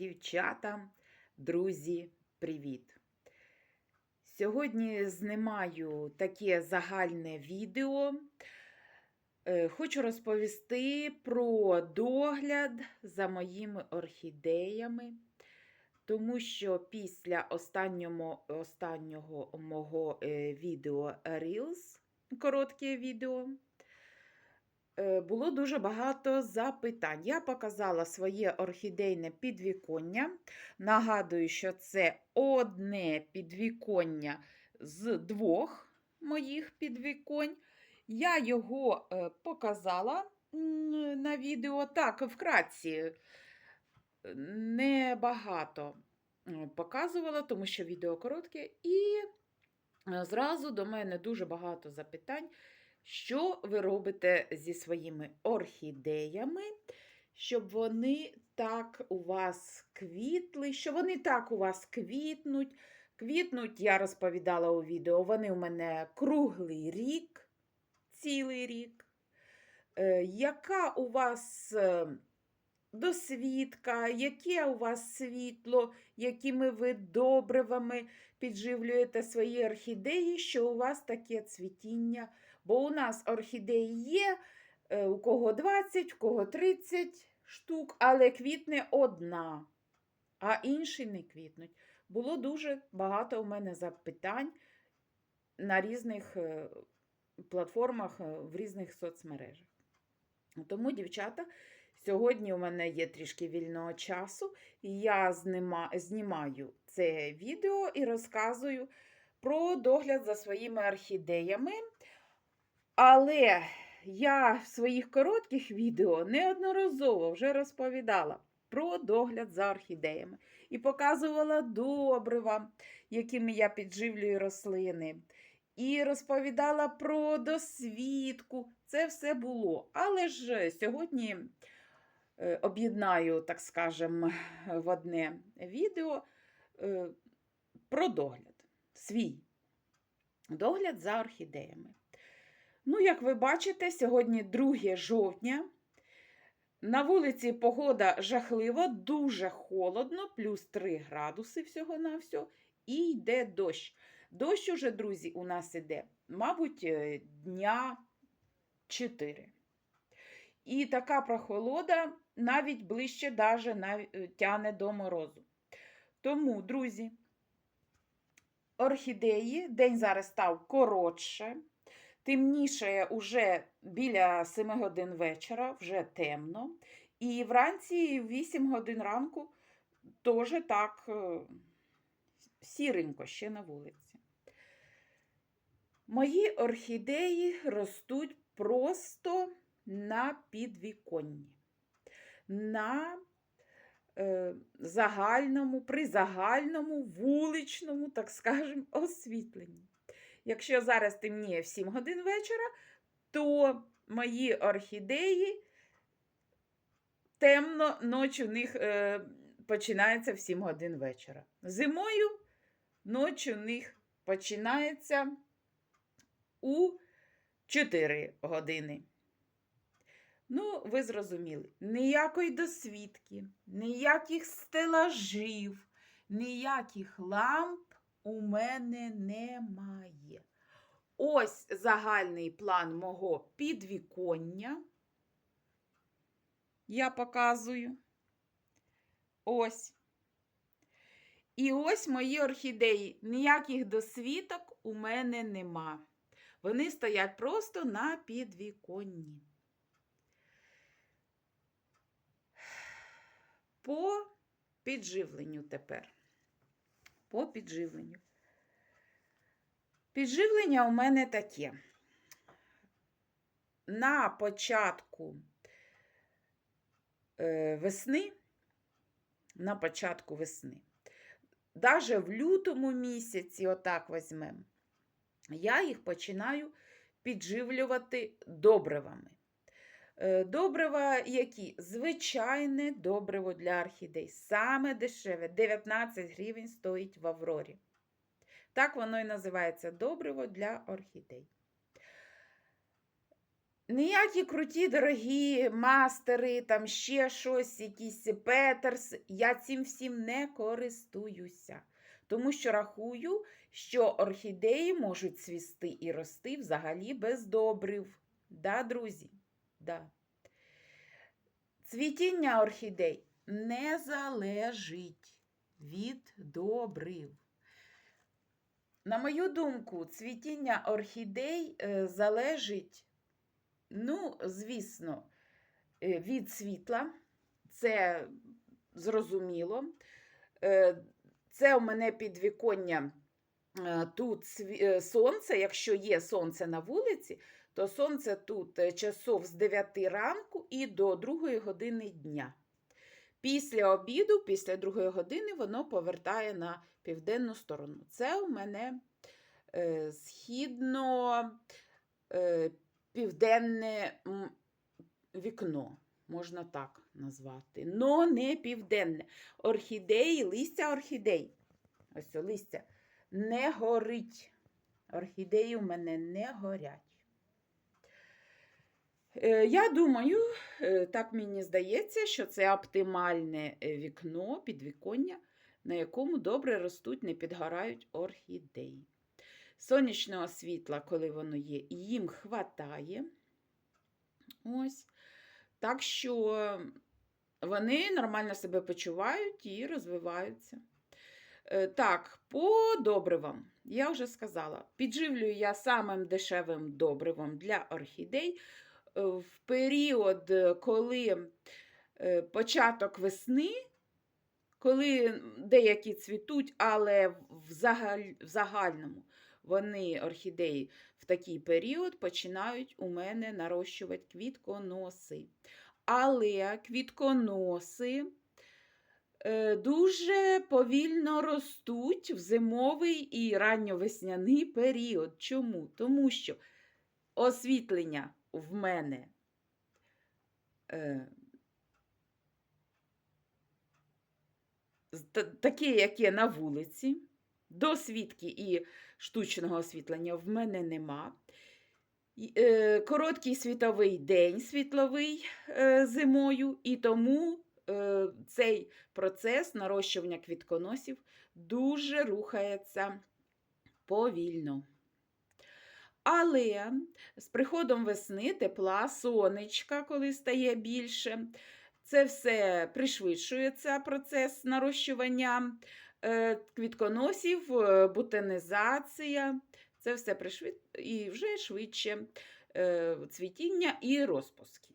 дівчата, друзі, привіт! Сьогодні знімаю таке загальне відео. Е, Хочу розповісти про догляд за моїми орхідеями, тому що після останнього, останнього мого е, відео Reels, коротке відео, було дуже багато запитань. Я показала своє орхідейне підвіконня. Нагадую, що це одне підвіконня з двох моїх підвіконь. Я його е, показала на відео так, вкратці, небагато м, показувала, тому що відео коротке, і е, зразу до мене дуже багато запитань, що ви робите зі своїми орхідеями, щоб вони так у вас квітли, що вони так у вас квітнуть. Квітнуть, я розповідала у відео, вони у мене круглий рік, цілий рік. Е, яка у вас е, досвідка, яке у вас світло, якими ви добривами підживлюєте свої орхідеї, що у вас таке цвітіння? Бо у нас орхідеї є, е, у кого 20, у кого 30 штук, але квітне одна, а інші не квітнуть. Було дуже багато у мене запитань на різних е, платформах, е, в різних соцмережах. Тому, дівчата, сьогодні у мене є трішки вільного часу, і я знімаю це відео і розказую про догляд за своїми орхідеями. Але я в своїх коротких відео неодноразово вже розповідала про догляд за орхідеями і показувала добрива, якими я підживлюю рослини. І розповідала про досвідку. Це все було. Але ж сьогодні е, об'єднаю, так скажем, в одне відео е, про догляд. Свій догляд за орхідеями. Ну, як ви бачите, сьогодні 2 жовтня. На вулиці погода жахлива, дуже холодно, плюс 3 градуси всього-навсього, і йде дощ. Дощ уже, друзі, у нас іде, мабуть, е, дня 4. І така прохолода навіть ближче даже нав- тяне до морозу. Тому, друзі, орхідеї, день зараз став коротше, темніше уже біля 7 годин вечора, вже темно. І вранці в 8 годин ранку теж так е, сіренько ще на вулиці. Мої орхідеї ростуть просто на підвіконні, на е, загальному, при загальному вуличному, так скажемо, освітленні. Якщо зараз темніє в 7 годин вечора, то мої орхідеї темно, ніч у них е, починається в 7 годин вечора. Зимою ніч у них починається у 4 години. Ну, ви зрозуміли, ніякої досвідки, ніяких стелажів, ніяких ламп у мене немає. Ось загальний план мого підвіконня. Я показую. Ось. І ось мої орхідеї. Ніяких досвідок у мене нема. Вони стоять просто на підвіконні. По підживленню тепер. По підживленню. Підживлення у мене таке. На початку е, весни, на початку весни, даже в лютому місяці, отак візьмемо, я їх починаю підживлювати добривами. Е, Добрива які? Звичайне добриво для орхідей. Саме дешеве 19 гривень стоїть в Аврорі. Так воно і називається добриво для орхідей. Ніякі круті, дорогі мастери, там ще щось, якісь петерс. Я цим всім не користуюся. Тому що рахую, що орхідеї можуть цвісти і рости взагалі без добрив. Да, друзі? Да. Цвітіння орхідей не залежить від добрив. На мою думку, цвітіння орхідей е, залежить, ну, звісно, е, від світла. Це зрозуміло. Е, Це у мене підвіконня тут сонце. Якщо є сонце на вулиці, то сонце тут е, часов з 9 ранку і до 2 години дня. Після обіду, після 2 години, воно повертає на південну сторону. Це у мене е, східно е, південне вікно, можна так назвати. Но не південне. Орхідеї, листя орхідей. Ось листя не горить. Орхідеї у мене не горять. Е, Я думаю, е, так мені здається, що це оптимальне е, вікно, підвіконня, на якому добре ростуть, не підгорають орхідеї. Сонячного світла, коли воно є, їм хватає. Ось. Так що вони нормально себе почувають і розвиваються. Так, по добривам, я вже сказала, підживлюю я самим дешевим добривом для орхідей в період, е, коли е, початок весни, коли деякі цвітуть, але в, загаль, в загальному вони орхідеї в такий період починають у мене нарощувати квітконоси. Але квітконоси е, дуже повільно ростуть в зимовий і ранньовесняний період. Чому? Тому що освітлення в мене е, таке, яке на вулиці, досвідки і штучного освітлення в мене нема. Е, Короткий світовий день світловий е, зимою, і тому е, цей процес нарощування квітконосів дуже рухається повільно. Але з приходом весни, тепла, сонечка, коли стає більше, це все пришвидшується процес нарощування е, квітконосів, е, бутонізація. Це все пришвид... і вже швидше е, цвітіння і розпуски.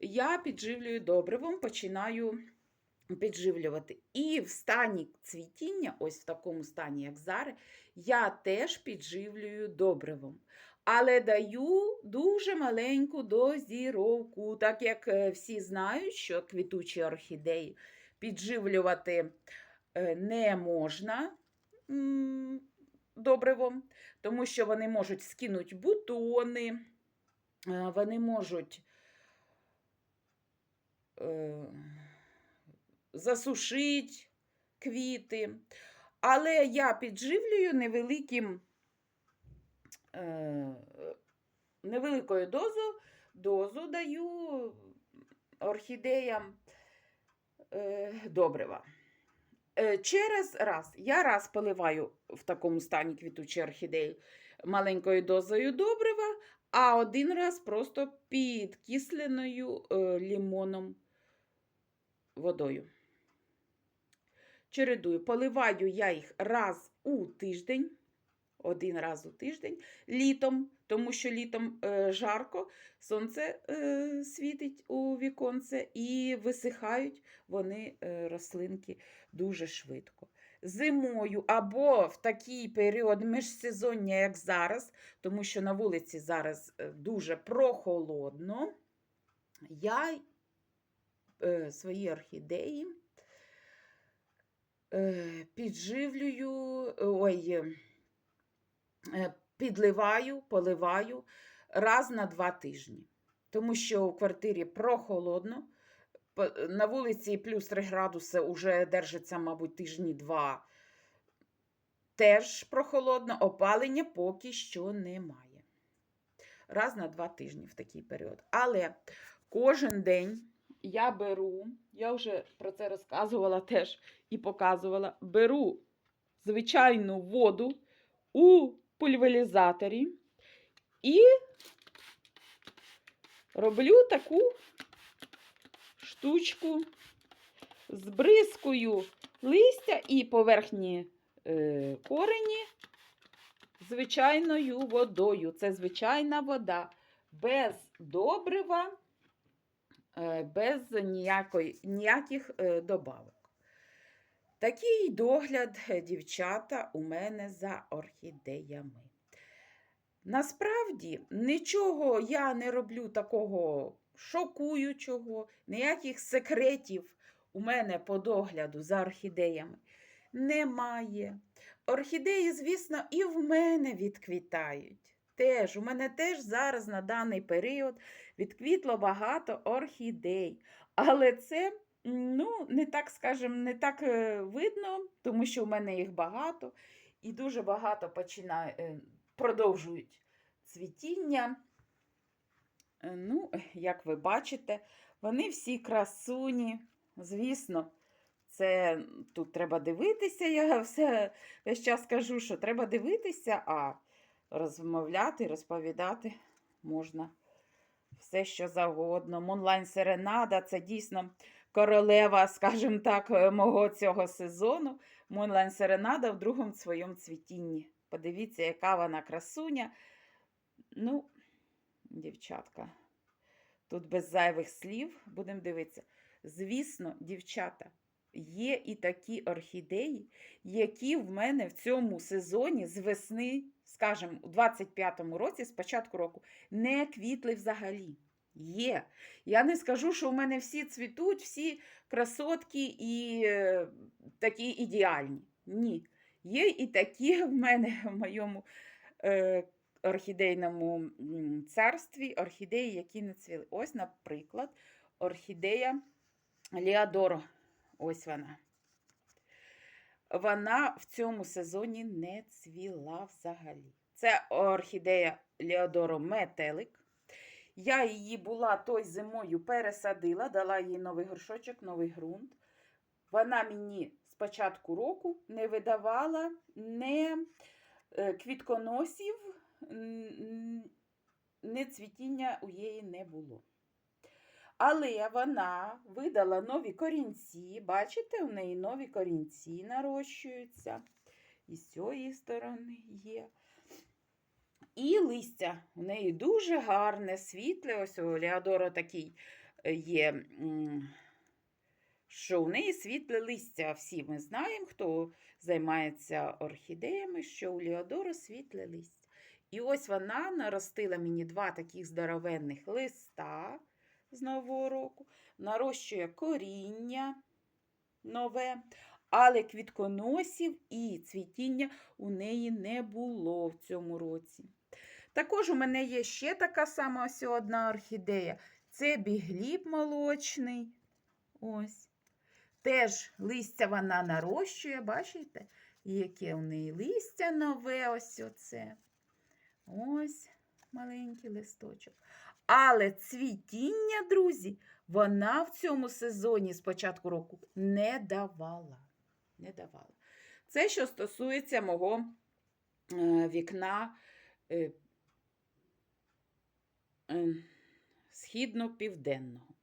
Я підживлюю добривом, починаю підживлювати. І в стані цвітіння, ось в такому стані, як зараз, я теж підживлюю добривом. Але даю дуже маленьку дозіровку, так як е, всі знають, що квітучі орхідеї підживлювати е, не можна добривом, тому що вони можуть скинути бутони, е, вони можуть засушити квіти. Але я підживлюю невеликим, е, невеликою дозу, дозу даю орхідеям е, добрива. Е, Через раз, я раз поливаю в такому стані квітучі орхідеї маленькою дозою добрива, а один раз просто підкисленою е, лімоном водою. Чередую, поливаю я їх раз у тиждень, один раз у тиждень, літом, тому що літом е, жарко, сонце е, світить у віконце і висихають вони е, рослинки дуже швидко. Зимою або в такий період міжсезоння, як зараз, тому що на вулиці зараз е, дуже прохолодно, я е, свої орхідеї підживлюю, ой, е, підливаю, поливаю раз на два тижні. Тому що у квартирі прохолодно, на вулиці плюс 3 градуси вже держиться, мабуть, тижні два. Теж прохолодно, опалення поки що немає. раз на два тижні в такий період. Але кожен день я беру, я вже про це розказувала теж і показувала, беру звичайну воду у пульверизаторі і роблю таку штучку, збризкую листя і поверхні е, корені звичайною водою. Це звичайна вода, без добрива, без ніякої, ніяких е, добавок. Такий догляд, е, дівчата, у мене за орхідеями. Насправді, нічого я не роблю такого шокуючого, ніяких секретів у мене по догляду за орхідеями немає. Орхідеї, звісно, і в мене відквітають. Теж, у мене теж зараз на даний період відквітло багато орхідей. Але це, ну, не так, скажем, не так е, видно, тому що в мене їх багато, і дуже багато починає, е, продовжують цвітіння. Е, Ну, як ви бачите, вони всі красуні. Звісно, це тут треба дивитися. Я все весь час кажу, що треба дивитися, а розмовляти, розповідати можна все, що завгодно. Мунлайн Серенада це дійсно королева, скажімо так, е, мого цього сезону. Мунлайн Серенада в другому своєму цвітінні. Подивіться, яка вона красуня. Ну, дівчатка, тут без зайвих слів будемо дивитися. Звісно, дівчата, є і такі орхідеї, які в мене в цьому сезоні з весни, скажімо, у 25-му році, з початку року, не квітли взагалі. Є. Я не скажу, що у мене всі цвітуть, всі красотки і е, такі ідеальні. Ні. Є і такі в мене в моєму е, орхідейному царстві орхідеї, які не цвіли. Ось, наприклад, орхідея Ліадоро. Ось вона. Вона в цьому сезоні не цвіла взагалі. Це орхідея Леодоро Метелик. Я її була той зимою пересадила, дала їй новий горшочок, новий ґрунт. Вона мені з початку року не видавала не квітконосів, не цвітіння у її не було. Але вона видала нові корінці. Бачите, у неї нові корінці нарощуються. І з цієї сторони є. І листя у неї дуже гарне, світле. Ось у Леодора такий е, є, що у неї світле листя. Всі ми знаємо, хто займається орхідеями, що у Леодора світле листя. І ось вона наростила мені два таких здоровенних листа з нового року, нарощує коріння нове, але квітконосів і цвітіння у неї не було в цьому році. Також у мене є ще така сама ось одна орхідея. Це бігліб молочний. Ось. Теж листя вона нарощує, бачите, яке у неї листя нове, ось оце. Ось маленький листочок. Але цвітіння, друзі, вона в цьому сезоні з початку року не давала. Не давала. Це що стосується мого е, вікна е, е, східно-південного,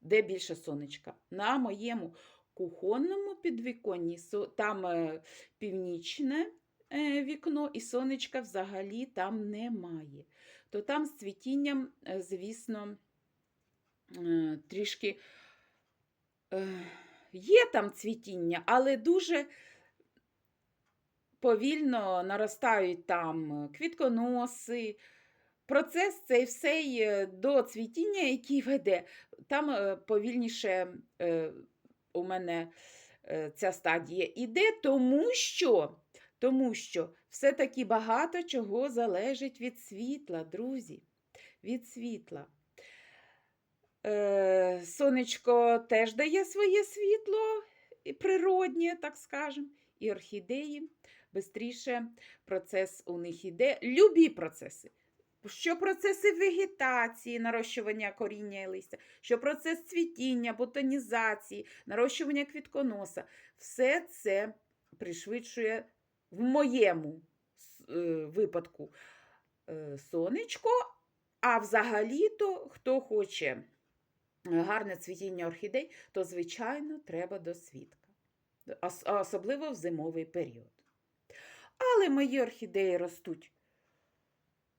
де більше сонечка. На моєму кухонному підвіконні там північне вікно, і сонечка взагалі там немає. То там з цвітінням, е, звісно, е, трішки е, є там цвітіння, але дуже повільно наростають там квітконоси. Процес цей всей е, до цвітіння, який веде, там е, повільніше е, у мене е, ця стадія іде, тому що, тому що все-таки багато чого залежить від світла, друзі. Від світла. Е, сонечко теж дає своє світло природнє, так скажемо, і орхідеї. Бистріше процес у них іде. Любі процеси. що процеси вегетації, нарощування коріння і листя, що процес цвітіння, ботанізації, нарощування квітконоса, все це пришвидшує в моєму е, випадку е, сонечко. А взагалі-то, хто хоче е, гарне цвітіння орхідей, то, звичайно, треба досвідка. Особливо в зимовий період. Але мої орхідеї ростуть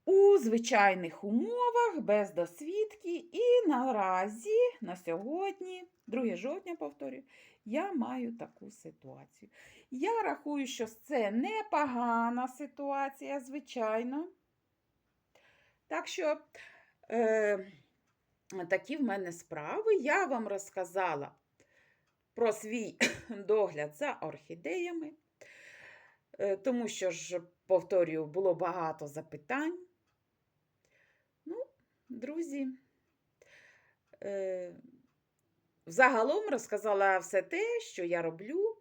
у звичайних умовах, без досвідки. І наразі, на сьогодні, 2 жовтня, повторюю, я маю таку ситуацію. Я рахую, що це непогана ситуація, звичайно. Так що е, такі в мене справи. Я вам розказала про свій догляд за орхідеями, е, тому що ж, повторюю, було багато запитань. Друзі, е, загалом розказала все те, що я роблю,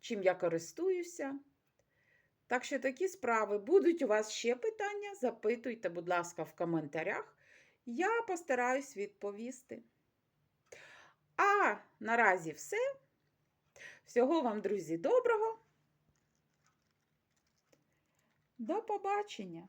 чим я користуюся. Так що такі справи. Будуть у вас ще питання? Запитуйте, будь ласка, в коментарях. Я постараюсь відповісти. А наразі все. Всього вам, друзі, доброго. До побачення.